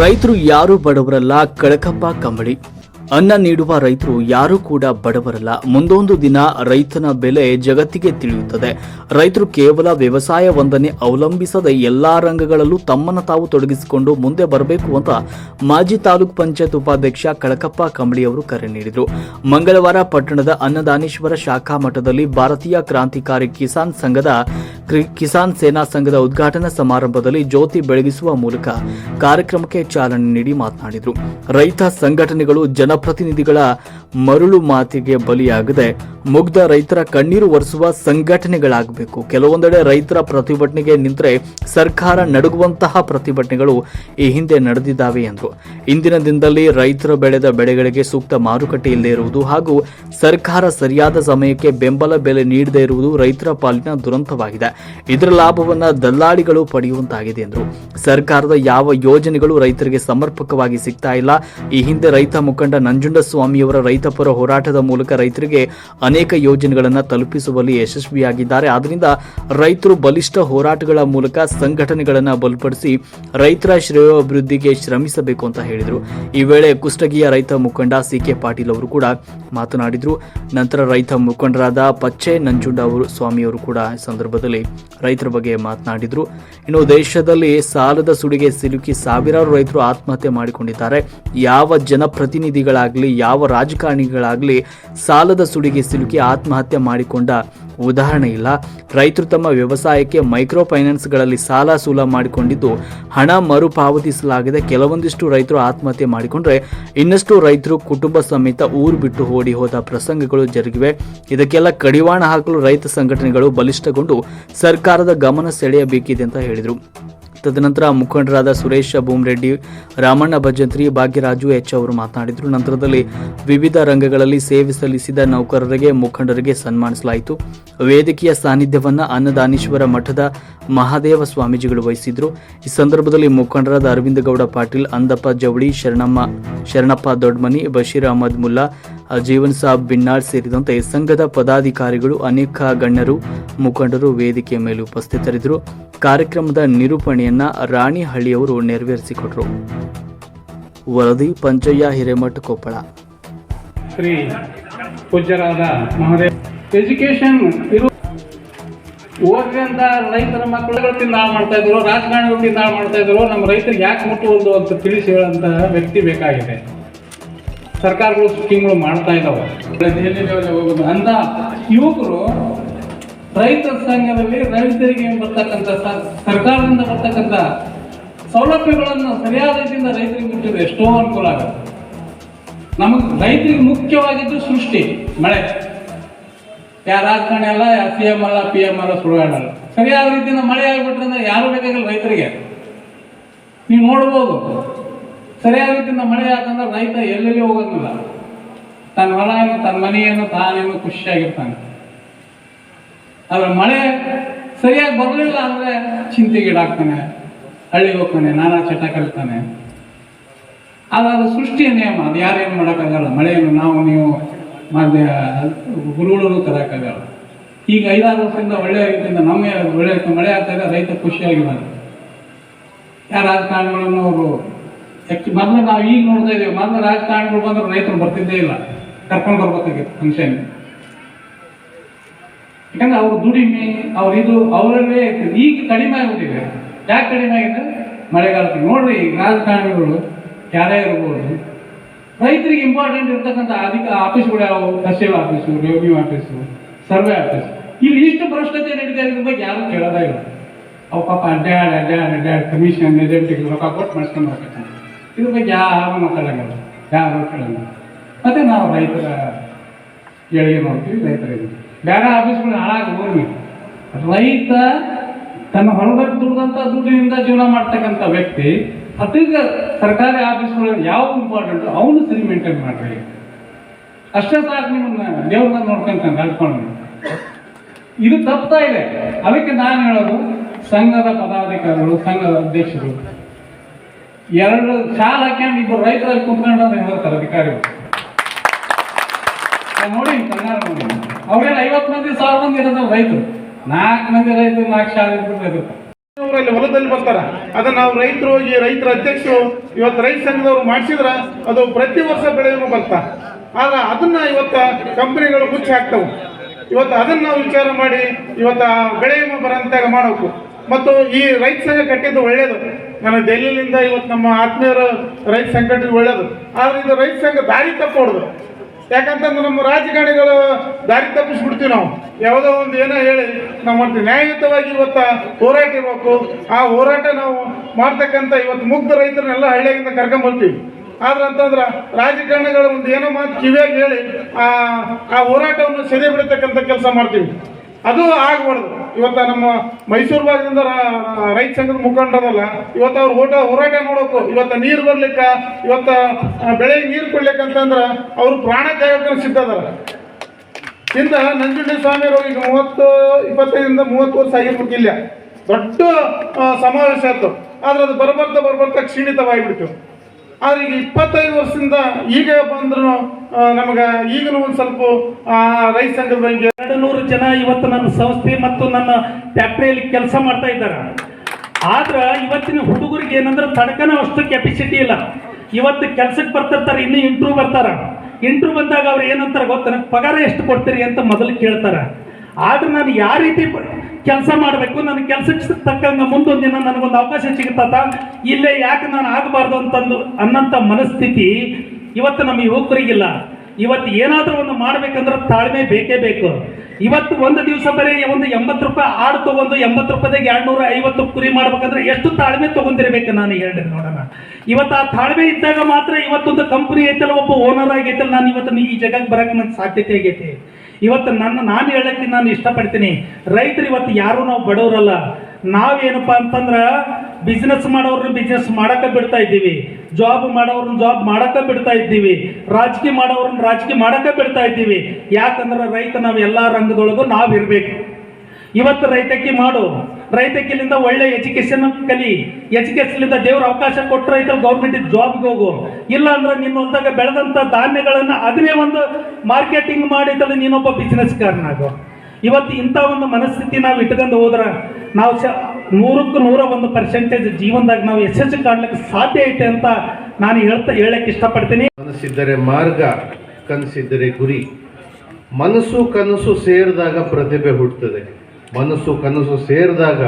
ರೈತರು ಯಾರು ಬಡವರಲ್ಲ ಕಳಕಂಬ ಕಂಬಳಿ. ಅನ್ನ ನೀಡುವ ರೈತರು ಯಾರೂ ಕೂಡ ಬಡವರಲ್ಲ. ಮುಂದೊಂದು ದಿನ ರೈತನ ಬೆಲೆ ಜಗತ್ತಿಗೆ ತಿಳಿಯುತ್ತದೆ. ರೈತರು ಕೇವಲ ವ್ಯವಸಾಯವೊಂದನ್ನೇ ಅವಲಂಬಿಸದೆ ಎಲ್ಲಾ ರಂಗಗಳಲ್ಲೂ ತಮ್ಮನ್ನು ತಾವು ತೊಡಗಿಸಿಕೊಂಡು ಮುಂದೆ ಬರಬೇಕು ಅಂತ ಮಾಜಿ ತಾಲೂಕ್ ಪಂಚಾಯತ್ ಉಪಾಧ್ಯಕ್ಷ ಕಳಕಪ್ಪ ಕಂಬಳಿ ಅವರು ಕರೆ ನೀಡಿದರು. ಮಂಗಳವಾರ ಪಟ್ಟಣದ ಅನ್ನದಾನೇಶ್ವರ ಶಾಖಾ ಮಠದಲ್ಲಿ ಭಾರತೀಯ ಕ್ರಾಂತಿಕಾರಿ ಕಿಸಾನ್ ಸಂಘದ ಕಿಸಾನ್ ಸೇನಾ ಸಂಘದ ಉದ್ಘಾಟನಾ ಸಮಾರಂಭದಲ್ಲಿ ಜ್ಯೋತಿ ಬೆಳಗಿಸುವ ಮೂಲಕ ಕಾರ್ಯಕ್ರಮಕ್ಕೆ ಚಾಲನೆ ನೀಡಿ ಮಾತನಾಡಿದರು. ರೈತ ಸಂಘಟನೆಗಳು ಜನಪ್ರತಿನಿಧಿಗಳ ಮರುಳು ಮಾತಿಗೆ ಬಲಿಯಾಗದೆ. ಮುಗ್ಧ ರೈತರ ಕಣ್ಣೀರು ಒರೆಸುವ ಸಂಘಟನೆಗಳಾಗಬೇಕು. ಕೆಲವೊಂದೆಡೆ ರೈತರ ಪ್ರತಿಭಟನೆಗೆ ನಿಂತರೆ ಸರ್ಕಾರ ನಡುಗುವಂತಹ ಪ್ರತಿಭಟನೆಗಳು ಈ ಹಿಂದೆ ನಡೆದಿದ್ದಾವೆ ಎಂದರು ಇಂದಿನ ದಿನದಲ್ಲಿ ರೈತರು ಬೆಳೆದ ಬೆಳೆಗಳಿಗೆ ಸೂಕ್ತ ಮಾರುಕಟ್ಟೆ ಇಲ್ಲದೆ ಇರುವುದು ಹಾಗೂ ಸರ್ಕಾರ ಸರಿಯಾದ ಸಮಯಕ್ಕೆ ಬೆಂಬಲ ಬೆಲೆ ನೀಡದೇ ಇರುವುದು ರೈತರ ಪಾಲಿನ ದುರಂತವಾಗಿದೆ. ಇದರ ಲಾಭವನ್ನ ದಲ್ಲಾಳಿಗಳು ಪಡೆಯುವಂತಾಗಿದೆ ಎಂದರು. ಸರ್ಕಾರದ ಯಾವ ಯೋಜನೆಗಳು ರೈತರಿಗೆ ಸಮರ್ಪಕವಾಗಿ ಸಿಗ್ತಾ ಇಲ್ಲ, ಈ ಹಿಂದೆ ರೈತ ಮುಖಂಡ ನಂಜುಂಡಸ್ವಾಮಿಯವರ ರೈತಪರ ಹೋರಾಟದ ಮೂಲಕ ರೈತರಿಗೆ ಅನೇಕ ಯೋಜನೆಗಳನ್ನು ತಲುಪಿಸುವಲ್ಲಿ ಯಶಸ್ವಿಯಾಗಿದ್ದಾರೆ. ಆದ್ದರಿಂದ ರೈತರು ಬಲಿಷ್ಠ ಹೋರಾಟಗಳ ಮೂಲಕ ಸಂಘಟನೆಗಳನ್ನು ಬಲಪಡಿಸಿ ರೈತರ ಶ್ರೇಯೋಭಿವೃದ್ಧಿಗೆ ಶ್ರಮಿಸಬೇಕು ಅಂತ ಹೇಳಿದರು. ಈ ವೇಳೆ ಕುಷ್ಟಗಿಯ ರೈತ ಮುಖಂಡ ಸಿ ಕೆ ಪಾಟೀಲ್ ಅವರು ಕೂಡ ಮಾತನಾಡಿದರು. ನಂತರ ರೈತ ಮುಖಂಡರಾದ ಪಚ್ಚೆ ನಂಜುಂಡ ಅವರು ಸ್ವಾಮಿಯವರು ಕೂಡ ಸಂದರ್ಭದಲ್ಲಿ ರೈತರ ಬಗ್ಗೆ ಮಾತನಾಡಿದರು. ಇನ್ನು ದೇಶದಲ್ಲಿ ಸಾಲದ ಸುಡಿಗೆ ಸಿಲುಕಿ ಸಾವಿರಾರು ರೈತರು ಆತ್ಮಹತ್ಯೆ ಮಾಡಿಕೊಂಡಿದ್ದಾರೆ. ಯಾವ ಜನಪ್ರತಿನಿಧಿಗಳಾಗಲಿ ಯಾವ ರಾಜಕಾರಣಿಗಳಾಗಲಿ ಸಾಲದ ಸುಡಿಗೆ ಸಿಲುಕಿ ಆತ್ಮಹತ್ಯೆ ಮಾಡಿಕೊಂಡ ಉದಾಹರಣೆ ಇಲ್ಲ. ರೈತರು ತಮ್ಮ ವ್ಯವಸಾಯಕ್ಕೆ ಮೈಕ್ರೋ ಫೈನಾನ್ಸ್ಗಳಲ್ಲಿ ಸಾಲ ಸೂಲ ಮಾಡಿಕೊಂಡಿದ್ದು, ಹಣ ಮರುಪಾವತಿಸಲಾಗದೆ ಕೆಲವೊಂದಿಷ್ಟು ರೈತರು ಆತ್ಮಹತ್ಯೆ ಮಾಡಿಕೊಂಡ್ರೆ, ಇನ್ನಷ್ಟು ರೈತರು ಕುಟುಂಬ ಸಮೇತ ಊರು ಬಿಟ್ಟು ಓಡಿ ಹೋದ ಪ್ರಸಂಗಗಳು ಜರುಗಿವೆ. ಇದಕ್ಕೆಲ್ಲ ಕಡಿವಾಣ ಹಾಕಲು ರೈತ ಸಂಘಟನೆಗಳು ಬಲಿಷ್ಠಗೊಂಡು ಸರ್ಕಾರದ ಗಮನ ಸೆಳೆಯಬೇಕಿದೆ ಅಂತ ಹೇಳಿದರು. ತದನಂತರ ಮುಖಂಡರಾದ ಸುರೇಶ್ ಬೂಮ್ರೆಡ್ಡಿ ರಾಮಣ್ಣ ಭಜಂತ್ರಿ, ಭಾಗ್ಯರಾಜು ಎಚ್ ಅವರು ಮಾತನಾಡಿದರು. ನಂತರದಲ್ಲಿ ವಿವಿಧ ರಂಗಗಳಲ್ಲಿ ಸೇವೆ ಸಲ್ಲಿಸಿದ ನೌಕರರಿಗೆ, ಮುಖಂಡರಿಗೆ ಸನ್ಮಾನಿಸಲಾಯಿತು. ವೇದಿಕೆಯ ಸಾನ್ನಿಧ್ಯವನ್ನು ಅನ್ನದಾನೀಶ್ವರ ಮಠದ ಮಹಾದೇವ ಸ್ವಾಮೀಜಿಗಳು ವಹಿಸಿದ್ರು ಈ ಸಂದರ್ಭದಲ್ಲಿ ಮುಖಂಡರಾದ ಅರವಿಂದ ಗೌಡ ಪಾಟೀಲ್, ಅಂದಪ್ಪ ಜವಳಿ, ಶರಣಮ್ಮ, ಶರಣಪ್ಪ ದೊಡ್ಮನಿ, ಬಶೀರ್ ಅಹಮದ್ ಮುಲ್ಲಾ, ಜೀವನ್ ಸಾಬ್ ಬಿನ್ನಾಳ್ ಸೇರಿದಂತೆ ಸಂಘದ ಪದಾಧಿಕಾರಿಗಳು, ಅನೇಕ ಗಣ್ಯರು, ಮುಖಂಡರು ವೇದಿಕೆಯ ಮೇಲೆ ಉಪಸ್ಥಿತರಿದ್ದರು. ಕಾರ್ಯಕ್ರಮದ ನಿರೂಪಣೆಯನ್ನ ರಾಣಿಹಳ್ಳಿಯವರು ನೆರವೇರಿಸಿಕೊಟ್ರು. ವರದಿ ಪಂಚಯ್ಯ ಹಿರೇಮಠ ಕೊಪ್ಪಳ. ಶ್ರೀ ಪೂಜ್ಯರಾದ ಮಹದೇವ್. ಎಜುಕೇಶನ್ ಓದಿದಂತ ರೈತರ ಮಕ್ಕಳುಗಳು ಹಾಳು ಮಾಡ್ತಾ ಇದ್ರು ರಾಜಕಾರಣಿಗಳು ಹಾಳು ಮಾಡ್ತಾ ಇದ್ರು ನಮ್ಮ ರೈತರಿಗೆ ಯಾಕೆ ಮುಟ್ಟುವುದು ಅಂತ ತಿಳಿಸಿ ಹೇಳಂತ ವ್ಯಕ್ತಿ ಬೇಕಾಗಿದೆ. ಸರ್ಕಾರಗಳು ಸ್ಕೀಮ್ಗಳು ಮಾಡ್ತಾ ಹೋಗೋದು. ಅಂತ ಯುವಕರು ರೈತ ಸಂಘದಲ್ಲಿ ರೈತರಿಗೆ ಬರ್ತಕ್ಕಂಥ ಸರ್ಕಾರದಿಂದ ಬರ್ತಕ್ಕಂಥ ಸೌಲಭ್ಯಗಳನ್ನು ಸರಿಯಾದ ರೀತಿಯಿಂದ ರೈತರಿಗೆ ಮುಟ್ಟಿದ್ರೆ ಎಷ್ಟೋ ಅನುಕೂಲ ಆಗುತ್ತೆ. ನಮಗೆ ರೈತರಿಗೆ ಮುಖ್ಯವಾಗಿದ್ದು ಸೃಷ್ಟಿ, ಮಳೆ. ಯಾರ ರಾಜಕಾರಣಿ ಅಲ್ಲ ಯಾರು ಸಿ ಎಂ ಅಲ್ಲ, ಪಿ ಎಂ ಅಲ್ಲ ಸುಳ್ಗಾಡಲ್ಲ ಸರಿಯಾದ ರೀತಿಯಿಂದ ಮಳೆ ಆಗ್ಬಿಟ್ರೆ ಯಾರು ಬೇಕಾಗಿಲ್ಲ ರೈತರಿಗೆ. ನೀವು ನೋಡ್ಬೋದು. ಸರಿಯಾದ ರೀತಿಯಿಂದ ಮಳೆ ಯಾಕಂದ್ರೆ ರೈತ ಎಲ್ಲೆಲ್ಲಿ ಹೋಗೋದಿಲ್ಲ. ತನ್ನ ಹೊಲ ಏನು ತನ್ನ ಮನೆಯನ್ನು ತಾನೇನು ಖುಷಿಯಾಗಿರ್ತಾನೆ. ಆದ್ರೆ ಮಳೆ ಸರಿಯಾಗಿ ಬರಲಿಲ್ಲ ಅಂದ್ರೆ ಚಿಂತೆಗೀಡಾಗ್ತಾನೆ ಹಳ್ಳಿಗೆ ಹೋಗ್ತಾನೆ, ನಾನಾ ಚಟ ಕಲಿತಾನೆ. ಆದ್ರೆ ಅದು ಸೃಷ್ಟಿಯ ನಿಯಮ, ಅದು ಯಾರೇನು ಮಾಡೋಕ್ಕಾಗಲ್ಲ. ಮಳೆಯನ್ನು ನಾವು, ನೀವು ಮಾಧ್ಯ ಗುರುಗಳನ್ನು ತರೋಕ್ಕಾಗಲ್ಲ ಈಗ ಐದಾರು ವರ್ಷದಿಂದ ಒಳ್ಳೆಯ ರೀತಿಯಿಂದ ನಮ್ಮ ಒಳ್ಳೆಯ ಮಳೆ ಆಗ್ತಾ ರೈತ ರೈತ ಖುಷಿಯಾಗಿದ್ದಾನೆ ಯಾರ ರಾಜಕಾರಣಿಗಳನ್ನು ಅವರು ಹೆಚ್ಚು ಮೊದಲು ನಾವು ಈಗ ನೋಡ್ತಾ ಇದ್ದೀವಿ ಮೊದಲು ರಾಜಕಾರಣಿಗಳು ಬಂದ್ರೆ ರೈತರು ಬರ್ತಿದ್ದೇ ಇಲ್ಲ. ಕರ್ಕೊಂಡು ಬರ್ಬೇಕಾಗಿತ್ತು ಫಂಕ್ಷನ್ ಯಾಕಂದ್ರೆ ಅವ್ರ ದುಡಿಮೆ, ಅವ್ರ ಇದು ಅವರಲ್ಲೇ ಈಗ ಕಡಿಮೆ ಆಗುತ್ತಿದೆ ಯಾಕೆ ಕಡಿಮೆ ಆಗಿದೆ? ಮಳೆಗಾಲಕ್ಕೆ ನೋಡ್ರಿ ಈಗ ರಾಜಕಾರಣಿಗಳು ಯಾರೇ ಇರ್ಬೋದು, ರೈತರಿಗೆ ಇಂಪಾರ್ಟೆಂಟ್ ಇರ್ತಕ್ಕಂಥ ಅಧಿಕ ಆಫೀಸ್ಗಳು ಯಾವು tehsil office revenue office survey office ಇಲ್ಲಿ ಇಷ್ಟು ಭ್ರಷ್ಟತೆ ನಡೀತಾ ಇರೋದ್ರ ಬಗ್ಗೆ ಯಾರು ಕೇಳೋದೇ ಇಲ್ಲ. ಅವು ಪಾಪ ಅಡ್ಡಾಡ್ ಅಡ್ಡಾಡ್ ಅಡ್ಡಾಡ್ ಕಮಿಷನ್ ಏಜೆಂಟಿಗೆ ರೊಕ್ಕ ಕೊಟ್ಟು ಮಾಡಿಸ್ಕೊಂಡು ಹೋಗ್ತಾರೆ ಇದ್ರ ಬಗ್ಗೆ ಯಾರು ಮಾತಾಡೋಂಗಿಲ್ಲ. ಯಾರು ಕೇಳೋಂಗಿಲ್ಲ. ಮತ್ತೆ ನಾವು ರೈತರ ಏಳಿಗೆ ನೋಡ್ತೀವಿ ರೈತರಿಗೆ ಬೇರೆ ಆಫೀಸ್ಗಳು ಹಾಳಾಗಿ ಹೋಗಿ. ರೈತ ತನ್ನ ಹೊರಗಡೆ ದುಡ್ದಂತ ದುಡ್ಡಿನಿಂದ ಜೀವನ ಮಾಡ್ತಕ್ಕಂಥ ವ್ಯಕ್ತಿ ಅತೀಗ ಸರ್ಕಾರಿ ಆಫೀಸ್ಗಳು ಯಾವ ಇಂಪಾರ್ಟೆಂಟ್ ಅವನು ಸರಿ ಮೇಂಟೈನ್ ಮಾಡ್ರಿ ಅಷ್ಟೇ ಸಾಕು ನಿಮ್ಮನ್ನ ದೇವ್ರನ್ನ ನೋಡ್ಕೊಂತ ನಡ್ಕೊಂಡು. ಇದು ತಪ್ತಾ ಇದೆ. ಅದಕ್ಕೆ ನಾನು ಹೇಳೋದು, ಸಂಘದ ಪದಾಧಿಕಾರಿಗಳು, ಸಂಘದ ಅಧ್ಯಕ್ಷರು, ಎರಡು ಸಾಲ ಹಾಕ್ಯಂಡು ಇಬ್ಬರು ರೈತರಲ್ಲಿ ಕುತ್ಕೊಂಡು ಹೇಳ್ತಾರೆ ಅಧಿಕಾರಿಗಳು. ನೋಡಿ ಕನ್ನಡ ನೋಡಿ. ಅವ್ರೇನು ಐವತ್ತು ಮಂದಿ, ಸಾವಿರ ಮಂದಿ ಇರೋದು ರೈತರು. ನಾಲ್ಕು ಮಂದಿ ರೈತರು, ನಾಲ್ಕು ಸಾವಿರ ಇದ್ಬಿಟ್ಟು ಅಲ್ಲಿ ಹೊಲದಲ್ಲಿ ಬರ್ತಾರ. ಅದನ್ನ ನಾವು ರೈತರು, ಈ ರೈತರ ಅಧ್ಯಕ್ಷರು ಇವತ್ತು ರೈತ ಸಂಘದವ್ರು ಮಾಡಿಸಿದ್ರ, ಅದು ಪ್ರತಿ ವರ್ಷ ಬೆಳೆ ವಿಮೆ ಬರ್ತಾ. ಆಗ ಅದನ್ನ ಇವತ್ತ ಕಂಪನಿಗಳು ಮುಚ್ಚಿ ಹಾಕ್ತವು. ಇವತ್ತು ಅದನ್ನ ವಿಚಾರ ಮಾಡಿ ಇವತ್ತು ಬೆಳೆ ವಿಮೆ ಬರಂತಾಗ ಮಾಡಬೇಕು. ಮತ್ತು ಈ ರೈತ ಸಂಘ ಕಟ್ಟಿದ್ದು ಒಳ್ಳೇದು. ನಾನು ದೆಹಲಿಯಿಂದ ಇವತ್ತು ನಮ್ಮ ಆತ್ಮೀಯರು ರೈತ ಸಂಘ ಕಟ್ಟಿದ್ದು ಒಳ್ಳೇದು. ಆದ್ರೆ ಇದು ರೈತ ಸಂಘ ದಾರಿ ತಪ್ಪೋಡ್ದು ಯಾಕಂತಂದ್ರೆ ನಮ್ಮ ರಾಜಕಾರಣಿಗಳು ದಾರಿ ತಪ್ಪಿಸ್ಬಿಡ್ತೀವಿ ನಾವು. ಯಾವುದೋ ಒಂದು ಏನೋ ಹೇಳಿ ನಾವು ನ್ಯಾಯಯುತವಾಗಿ ಇವತ್ತು ಹೋರಾಟ ಇರಬೇಕು. ಆ ಹೋರಾಟ ನಾವು ಮಾಡ್ತಕ್ಕಂಥ ಇವತ್ತು ಮುಗ್ಧ ರೈತರನ್ನೆಲ್ಲ ಹಳ್ಳಿಯಾಗಿಂದ ಕರ್ಕೊಂಬರ್ತೀವಿ ಆದ್ರೆ ಅಂತಂದ್ರೆ ರಾಜಕಾರಣಿಗಳು ಒಂದು ಏನೋ ಮಾತು ಕಿವಿಯಾಗಿ ಹೇಳಿ ಆ ಆ ಹೋರಾಟವನ್ನು ಸೆರೆ ಬಿಡತಕ್ಕಂಥ ಕೆಲಸ ಮಾಡ್ತೀವಿ. ಅದು ಆಗಬಾರ್ದು. ಇವತ್ತ ನಮ್ಮ ಮೈಸೂರು ಭಾಗದಿಂದ ರೈತ ಸಂಘದ ಮುಖಂಡರಲ್ಲ, ಇವತ್ತು ಅವ್ರು ಓಟ ಹೋರಾಟ ನೋಡೋಕು, ಇವತ್ತ ನೀರು ಬರ್ಲಿಕ್ಕೆ, ಇವತ್ತ ಬೆಳೆಗೆ ನೀರು ಕೊಡ್ಲಿಕ್ಕೆ ಅಂತಂದ್ರೆ ಅವ್ರು ಪ್ರಾಣ ತ್ಯಾಗಕ್ಕೆ ಸಿದ್ಧ ಅದಾರ ಇಂದ ನಂಜುಂಡಿ ಸ್ವಾಮಿಯವರು ಈಗ ಮೂವತ್ತು, ಇಪ್ಪತ್ತೈದರಿಂದ ಮೂವತ್ತು ವರ್ಷ ಆಗಿರ್ಬೇಕು ಇಲ್ಲ ದೊಡ್ಡ ಸಮಾವೇಶ ಆಯ್ತು. ಆದ್ರೆ ಅದು ಬರ್ಬರ್ತಾ ಬರ್ಬರ್ತಾ ಕ್ಷೀಣಿತವಾಗಿಬಿಡ್ತು. ಆದ್ರೆ ಈಗ ಇಪ್ಪತ್ತೈದು ವರ್ಷದಿಂದ ಈಗ ಬಂದ್ರು ನಮಗೆ ಈಗಲೂ ಒಂದು ಸ್ವಲ್ಪ ರೈತ ಸಂಘದ ಬಗ್ಗೆ ಎರಡು ನೂರು ಜನ ಇವತ್ತು ನನ್ನ ಸಂಸ್ಥೆ ಮತ್ತು ನನ್ನ ಫ್ಯಾಕ್ಟ್ರಿಯಲ್ಲಿ ಕೆಲಸ ಮಾಡ್ತಾ ಇದ್ದಾರೆ. ಆದ್ರೆ ಇವತ್ತಿನ ಹುಡುಗರಿಗೆ ಏನಂದ್ರೆ ತಡಕನ ಅಷ್ಟು ಕೆಪಾಸಿಟಿ ಇಲ್ಲ. ಇವತ್ತು ಕೆಲ್ಸಕ್ಕೆ ಬರ್ತಿರ್ತಾರೆ, ಇನ್ನು ಇಂಟ್ರೂ ಬರ್ತಾರೆ. ಇಂಟ್ರೂ ಬಂದಾಗ ಅವ್ರು ಏನಂತಾರೆ ಗೊತ್ತ ಪಗಾರ ಎಷ್ಟು ಕೊಡ್ತೀರಿ ಅಂತ ಮೊದಲು ಕೇಳ್ತಾರೆ. ಆದ್ರೆ ನಾನು ಯಾವ ರೀತಿ ಕೆಲಸ ಮಾಡಬೇಕು, ನನ್ನ ಕೆಲಸಕ್ಕೆ ತಕ್ಕಂಗೆ ಮುಂದೊಂದು ದಿನ ನನಗೊಂದು ಅವಕಾಶ ಸಿಗುತ್ತದ ಇಲ್ಲೇ ಯಾಕೆ ನಾನು ಆಗಬಾರ್ದು ಅಂತಂದು ಅನ್ನಂಥ ಮನಸ್ಥಿತಿ ಇವತ್ತು ನಮ್ಮ ಯುವಕರಿಗಿಲ್ಲ. ಇವತ್ತು ಏನಾದರೂ ಒಂದು ಮಾಡ್ಬೇಕಂದ್ರೆ ತಾಳ್ಮೆ ಬೇಕೇ ಬೇಕು. ಇವತ್ತು ಒಂದು ದಿವಸ ಬರೀ ಒಂದು ಎಂಬತ್ತು ರೂಪಾಯಿ ಆಡು ತಗೊಂಡು ಎಂಬತ್ತು ರೂಪಾಯಿಗೆ ಎರಡು ನೂರ ಐವತ್ತು ಕುರಿ ಮಾಡ್ಬೇಕಂದ್ರೆ ಎಷ್ಟು ತಾಳ್ಮೆ ತೊಗೊಂಡಿರ್ಬೇಕು ನಾನು ಹೇಳಿ ನೋಡೋಣ. ಇವತ್ತು ಆ ತಾಳ್ಮೆ ಇದ್ದಾಗ ಮಾತ್ರ ಇವತ್ತೊಂದು ಕಂಪನಿ ಐತಲ್ಲ, ಒಬ್ಬ ಓನರ್ ಆಗೈತಲ್ಲ ನಾನು ಇವತ್ತು ಈ ಜಾಗಕ್ಕೆ ಬರಕ್ಕೆ ನನಗೆ ಸಾಧ್ಯತೆ ಆಗೈತಿ. ಇವತ್ತು ನನ್ನ, ನಾನು ಹೇಳಕ್ಕೆ ನಾನು ಇಷ್ಟಪಡ್ತೀನಿ. ರೈತರು ಇವತ್ತು ಯಾರು ನಾವು ಬಡವರಲ್ಲ. ನಾವೇನಪ್ಪ ಅಂತಂದ್ರೆ ಬಿಸ್ನೆಸ್ ಮಾಡೋರ್ನ ಬಿಸ್ನೆಸ್ ಮಾಡಕ್ಕೆ ಬಿಡ್ತಾ ಇದ್ದೀವಿ. ಜಾಬ್ ಮಾಡೋರ್ನ ಜಾಬ್ ಮಾಡಕ್ಕೆ ಬಿಡ್ತಾ ಇದ್ದೀವಿ. ರಾಜಕೀಯ ಮಾಡೋರ್ನ ರಾಜಕೀಯ ಮಾಡಕ್ಕೆ ಬಿಡ್ತಾ ಇದ್ದೀವಿ. ಯಾಕಂದ್ರೆ ರೈತ ನಾವು ಎಲ್ಲ ರಂಗದೊಳಗೂ ನಾವು ಇರಬೇಕು. ಇವತ್ತು ರೈತಕ್ಕೆ ಮಾಡು. ರೈತಕ್ಕಿಲಿಂದ ಒಳ್ಳೆ ಎಜುಕೇಶನ್ ಕಲಿ. ಎಜುಕೇಶನ್ಲಿಂದ ದೇವ್ರ ಅವಕಾಶ ಕೊಟ್ಟರೆ ರೈತ ಗೌರ್ಮೆಂಟ್ ಜಾಬ್ಗೆ ಹೋಗು. ಇಲ್ಲ ಅಂದ್ರೆ ನಿನ್ನ ಹೊಲ್ದಾಗ ಬೆಳೆದಂಥ ಧಾನ್ಯಗಳನ್ನು ಅದನ್ನೇ ಒಂದು ಮಾರ್ಕೆಟಿಂಗ್ ಮಾಡಿದ್ರೆ ನೀನೊಬ್ಬ ಬಿಸ್ನೆಸ್ಗಾರನಾಗು ಇವತ್ತು ಇಂಥ ಒಂದು ಮನಸ್ಥಿತಿ ನಾವು ಇಟ್ಕೊಂಡು ಹೋದ್ರೆ ನಾವು ಶ ನೂರಕ್ಕೂ ನೂರ ಒಂದು ಪರ್ಸೆಂಟೇಜ್ ಜೀವನದಾಗ ನಾವು ಯಶಸ್ಸು ಕಾಣ್ಲಿಕ್ಕೆ ಸಾಧ್ಯ ಐತೆ ಅಂತ ನಾನು ಹೇಳ್ತಾ ಹೇಳಕ್ಕೆ ಇಷ್ಟಪಡ್ತೀನಿ. ಮನಸ್ಸಿದ್ದರೆ ಮಾರ್ಗ, ಕನಸಿದ್ದರೆ ಗುರಿ. ಮನಸ್ಸು ಕನಸು ಸೇರಿದಾಗ ಪ್ರತಿಭೆ ಹುಟ್ಟುತ್ತದೆ. ಮನಸ್ಸು ಕನಸು ಸೇರಿದಾಗ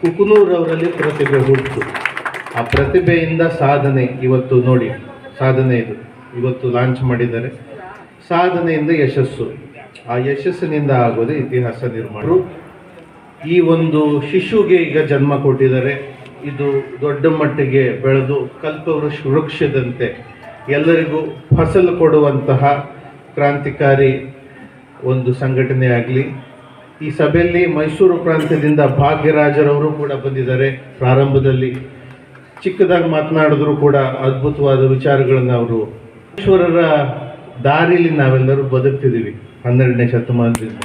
ಕುಕುನೂರವರಲ್ಲಿ ಪ್ರತಿಭೆ ಹುಟ್ಟಿತು ಆ ಪ್ರತಿಭೆಯಿಂದ ಸಾಧನೆ ಇವತ್ತು ನೋಡಿ, ಸಾಧನೆ ಇದು. ಇವತ್ತು ಲಾಂಚ್ ಮಾಡಿದ್ದಾರೆ. ಸಾಧನೆಯಿಂದ ಯಶಸ್ಸು. ಆ ಯಶಸ್ಸಿನಿಂದ ಆಗೋದು ಇತಿಹಾಸ ನಿರ್ಮಾಣರು. ಈ ಒಂದು ಶಿಶುಗೆ ಈಗ ಜನ್ಮ ಕೊಟ್ಟಿದ್ದಾರೆ. ಇದು ದೊಡ್ಡ ಮಟ್ಟಿಗೆ ಬೆಳೆದು ಕಲ್ಪವೃಕ್ಷ ವೃಕ್ಷದಂತೆ ಎಲ್ಲರಿಗೂ ಫಸಲು ಕೊಡುವಂತಹ ಕ್ರಾಂತಿಕಾರಿ ಒಂದು ಸಂಘಟನೆ ಆಗಲಿ ಈ ಸಭೆಯಲ್ಲಿ ಮೈಸೂರು ಪ್ರಾಂತ್ಯದಿಂದ ಭಾಗ್ಯರಾಜರವರು ಕೂಡ ಬಂದಿದ್ದಾರೆ. ಪ್ರಾರಂಭದಲ್ಲಿ ಚಿಕ್ಕದಾಗಿ ಮಾತನಾಡಿದ್ರು ಕೂಡ ಅದ್ಭುತವಾದ ವಿಚಾರಗಳನ್ನು ಅವರು. ಈಶ್ವರರ ದಾರಿಲಿ ನಾವೆಲ್ಲರೂ ಬದುಕ್ತಿದ್ದೀವಿ ಹನ್ನೆರಡನೇ ಶತಮಾನದಿಂದ.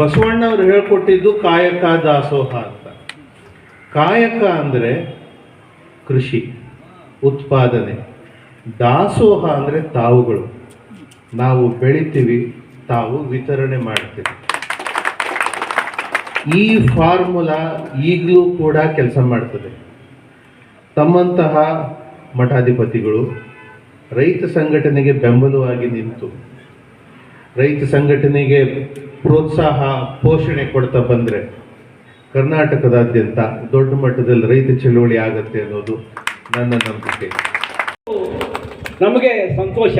ಬಸವಣ್ಣ ಅವರು ಹೇಳ್ಕೊಟ್ಟಿದ್ದು ಕಾಯಕ ದಾಸೋಹ ಅಂತ. ಕಾಯಕ ಅಂದರೆ ಕೃಷಿ, ಉತ್ಪಾದನೆ. ದಾಸೋಹ ಅಂದರೆ ತಾವುಗಳು. ನಾವು ಬೆಳಿತೀವಿ, ತಾವು ವಿತರಣೆ ಮಾಡ್ತೀವಿ. ಈ ಫಾರ್ಮುಲಾ ಈಗಲೂ ಕೂಡ ಕೆಲಸ ಮಾಡ್ತದೆ. ತಮ್ಮಂತಹ ಮಠಾಧಿಪತಿಗಳು ರೈತ ಸಂಘಟನೆಗೆ ಬೆಂಬಲವಾಗಿ ನಿಂತು, ರೈತ ಸಂಘಟನೆಗೆ ಪ್ರೋತ್ಸಾಹ, ಪೋಷಣೆ ಕೊಡ್ತಾ ಬಂದರೆ ಕರ್ನಾಟಕದಾದ್ಯಂತ ದೊಡ್ಡ ಮಟ್ಟದಲ್ಲಿ ರೈತ ಚಳುವಳಿ ಆಗತ್ತೆ ಅನ್ನೋದು ನನ್ನ ನಂಬಿಕೆ. ನಮಗೆ ಸಂತೋಷ.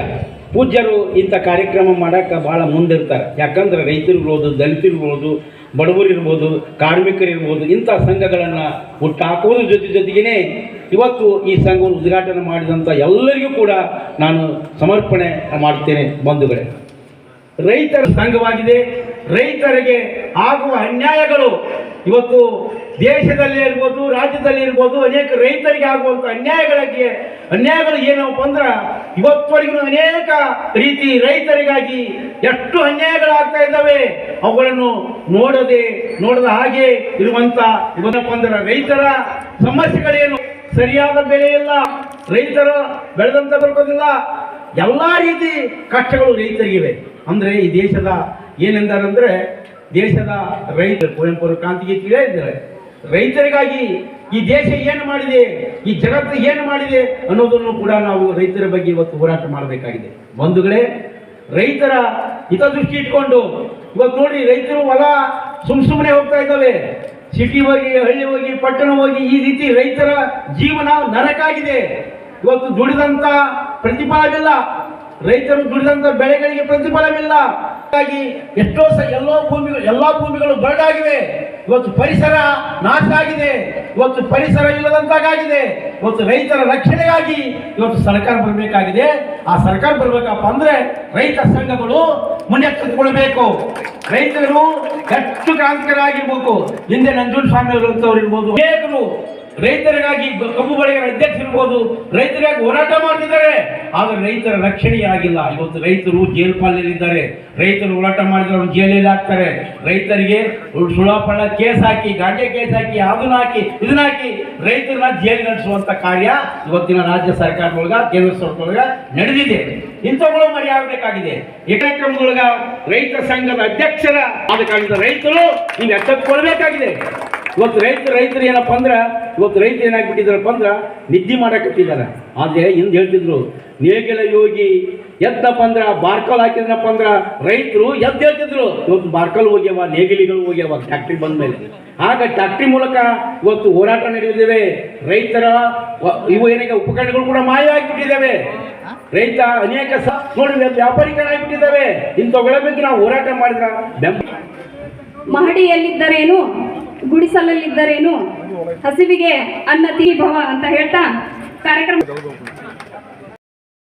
ಪೂಜ್ಯರು ಇಂಥ ಕಾರ್ಯಕ್ರಮ ಮಾಡೋಕ್ಕೆ ಭಾಳ ಮುಂದಿರ್ತಾರೆ. ಯಾಕಂದ್ರೆ ರೈತರಿರ್ಬೋದು ದಲಿತರಿರ್ಬೋದು ಬಡವರಿರ್ಬೋದು, ಕಾರ್ಮಿಕರಿರ್ಬೋದು, ಇಂಥ ಸಂಘಗಳನ್ನು ಹುಟ್ಟಾಕುವುದ್ರ ಜೊತೆ ಜೊತೆಗೇ ಇವತ್ತು ಈ ಸಂಘವನ್ನು ಉದ್ಘಾಟನೆ ಮಾಡಿದಂಥ ಎಲ್ಲರಿಗೂ ಕೂಡ ನಾನು ಸಮರ್ಪಣೆ ಮಾಡ್ತೇನೆ ಬಂಧುಗಳೇ. ರೈತರ ಸಂಘವಾಗಿದೆ ರೈತರಿಗೆ ಆಗುವ ಅನ್ಯಾಯಗಳು. ಇವತ್ತು ದೇಶದಲ್ಲಿ ಇರ್ಬೋದು, ರಾಜ್ಯದಲ್ಲಿ ಇರ್ಬೋದು ಅನೇಕ ರೈತರಿಗೆ ಆಗುವಂಥ ಅನ್ಯಾಯಗಳಿಗೆ, ಅನ್ಯಾಯಗಳು ಏನಪ್ಪ ಅಂದ್ರೆ ಇವತ್ತವರೆಗೂ ಅನೇಕ ರೀತಿ ರೈತರಿಗಾಗಿ ಎಷ್ಟು ಅನ್ಯಾಯಗಳಾಗ್ತಾ ಇದ್ದಾವೆ, ಅವುಗಳನ್ನು ನೋಡದೆ, ನೋಡದ ಹಾಗೆ ಇರುವಂತ ಇವನಪ್ಪ ಅಂದ್ರೆ ರೈತರ ಸಮಸ್ಯೆಗಳೇನು? ಸರಿಯಾದ ಬೆಲೆ ಇಲ್ಲ. ರೈತರು ಬೆಳೆದಂತ ಬರೋದಿಲ್ಲ ಎಲ್ಲ ರೀತಿ ಕಷ್ಟಗಳು ರೈತರಿಗಿವೆ. ಅಂದ್ರೆ ಈ ದೇಶದ ಏನೆಂದಾರಂದ್ರೆ ದೇಶದ ರೈತರು ಕುವೆಂಪು ಅವರು ಕ್ರಾಂತಿಗೆ ತಿಳಿಯಿದ್ದಾರೆ ರೈತರಿಗಾಗಿ ಈ ದೇಶ ಏನು ಮಾಡಿದೆ, ಈ ಜಗತ್ತು ಏನು ಮಾಡಿದೆ ಅನ್ನೋದನ್ನು ಕೂಡ ನಾವು ರೈತರ ಬಗ್ಗೆ ಇವತ್ತು ಹೋರಾಟ ಮಾಡಬೇಕಾಗಿದೆ. ಬಂಧುಗಳೇ, ರೈತರ ಹಿತದೃಷ್ಟಿ ಇಟ್ಕೊಂಡು, ಇವತ್ತು ನೋಡಿ ರೈತರು ಹೊಲ ಸುಮ್ ಸುಮ್ಮನೆ ಹೋಗ್ತಾ ಇದ್ದಾವೆ. ಸಿಟಿ ಹೋಗಿ, ಹಳ್ಳಿ ಹೋಗಿ, ಪಟ್ಟಣ ಹೋಗಿ, ಈ ರೀತಿ ರೈತರ ಜೀವನ ನರಕಾಗಿದೆ. ಇವತ್ತು ದುಡಿದಂತ ಪ್ರತಿಫಲವಿಲ್ಲ. ರೈತರು ದುಡಿದಂತ ಬೆಳೆಗಳಿಗೆ ಪ್ರತಿಫಲವಿಲ್ಲ. ಎಷ್ಟೋ ಸಹ ಎಲ್ಲೋ ಭೂಮಿಗಳು, ಎಲ್ಲಾ ಭೂಮಿಗಳು ಬರಡಾಗಿವೆ ಇವತ್ತು ಪರಿಸರ ನಾಶ ಆಗಿದೆ. ಇವತ್ತು ಪರಿಸರ ಇಲ್ಲದಂತಾಗಿದೆ ಇವತ್ತು ರೈತರ ರಕ್ಷಣೆಗಾಗಿ ಇವತ್ತು ಸರ್ಕಾರ ಬರಬೇಕಾಗಿದೆ. ಆ ಸರ್ಕಾರ ಬರಬೇಕಪ್ಪ ಅಂದ್ರೆ ರೈತ ಸಂಘಗಳು ಮುನ್ನೆತ್ತಿಕೊಳ್ಳಬೇಕು ರೈತರು ಹೆಚ್ಚು ಕ್ರಾಂತಿಕರಾಗಿರ್ಬೇಕು ಹಿಂದೆ ನಂಜುನ್ ಸ್ವಾಮಿ ಅವರು ಇರ್ಬೋದು. ರೈತರಿಗಾಗಿ ಕಬ್ಬು ಬೆಳೆಗಾರ ಅಧ್ಯಕ್ಷ ಇರ್ಬೋದು, ರೈತರಿಗಾಗಿ ಹೋರಾಟ ಮಾಡ್ತಿದ್ದಾರೆ. ಆದ್ರೆ ರೈತರ ರಕ್ಷಣೆ ಆಗಿಲ್ಲ. ಇವತ್ತು ರೈತರು ಜೇಲ್ ಪಾಲಲ್ಲಿದ್ದಾರೆ ರೈತರು ಹೋರಾಟ ಮಾಡಿದ್ರೆ ಅವ್ರು ಜೈಲಲ್ಲಿ ಹಾಕ್ತಾರೆ ರೈತರಿಗೆ ಸುಳಾಪಣ ಕೇಸ್ ಹಾಕಿ, ಗಾಂಜೆ ಕೇಸ್ ಹಾಕಿ ಅದನ್ನ ಹಾಕಿ, ಇದನ್ನ ಹಾಕಿ ರೈತರನ್ನ ಜೈಲು ನಡೆಸುವಂತ ಕಾರ್ಯ ಇವತ್ತಿನ ರಾಜ್ಯ ಸರ್ಕಾರದೊಳಗ ಕೇಂದ್ರ ಸರ್ಕಾರದೊಳಗ ನಡೆದಿದೆ. ಇಂಥವುಗಳು ಮರಿ ಆಗಬೇಕಾಗಿದೆ. ಈ ಕಾರ್ಯಕ್ರಮದೊಳಗ ರೈತ ಸಂಘದ ಅಧ್ಯಕ್ಷರ ಆದ ರೈತರು ನೀವು ಎಚ್ಚೆತ್ಕೊಳ್ಬೇಕಾಗಿದೆ ಇವತ್ತು ರೈತರು ರೈತರು ಏನಪ್ಪ ಅಂದ್ರೆ, ಇವತ್ತು ರೈತರು ಏನಾಗ್ಬಿಟ್ಟಿದ್ದಾರಪ್ಪ ಅಂದ್ರೆ, ನಿದ್ದೆ ಮಾಡಕತ್ತಿದ್ದಾರೆ ಆದರೆ ಹಿಂದೆ ಹೇಳ್ತಿದ್ರು, ನೇಗಿಲ ಯೋಗಿ ಎದ್ದಪ್ಪ ಅಂದ್ರೆ, ಬಾರ್ಕಲ್ ಹಾಕಿದ್ರಪ್ಪ ಅಂದ್ರೆ, ರೈತರು ಎದ್ದು ಹೇಳ್ತಿದ್ರು. ಇವತ್ತು ಬಾರ್ಕಲ್ ಹೋಗ್ಯಾವ, ನೇಗಿಲಿಗಳು ಹೋಗ್ಯಾವ, ಟ್ಯಾಕ್ಟ್ರಿ ಬಂದ ಮೇಲೆ ಆಗ ಟ್ಯಾಕ್ಟ್ರಿ ಮೂಲಕ ಇವತ್ತು ಹೋರಾಟ ನಡೆಯುತ್ತಿವೆ ರೈತರ ಇವು ಏನಿಗೆ ಉಪಕರಣಗಳು ಕೂಡ ಮಾಯ ಆಗಿಬಿಟ್ಟಿದ್ದಾವೆ. ರೈತ ಅನೇಕ ಸ ನೋಡಿ ವ್ಯಾಪಾರೀಕರಣಾಗಿಬಿಟ್ಟಿದ್ದಾವೆ ಇಂಥವುಗಳ ಬಗ್ಗೆ ನಾವು ಹೋರಾಟ ಮಾಡಿದ್ರ ಮಹಡಿಯಲ್ಲಿದ್ದರೇನು? ಗುಡಿಸಲಲ್ಲಿದ್ದರೇನು? ಹಸಿವಿಗೆ ಅನ್ನ ತೀ ಭವ ಅಂತ ಹೇಳ್ತಾ ಕಾರ್ಯಕ್ರಮ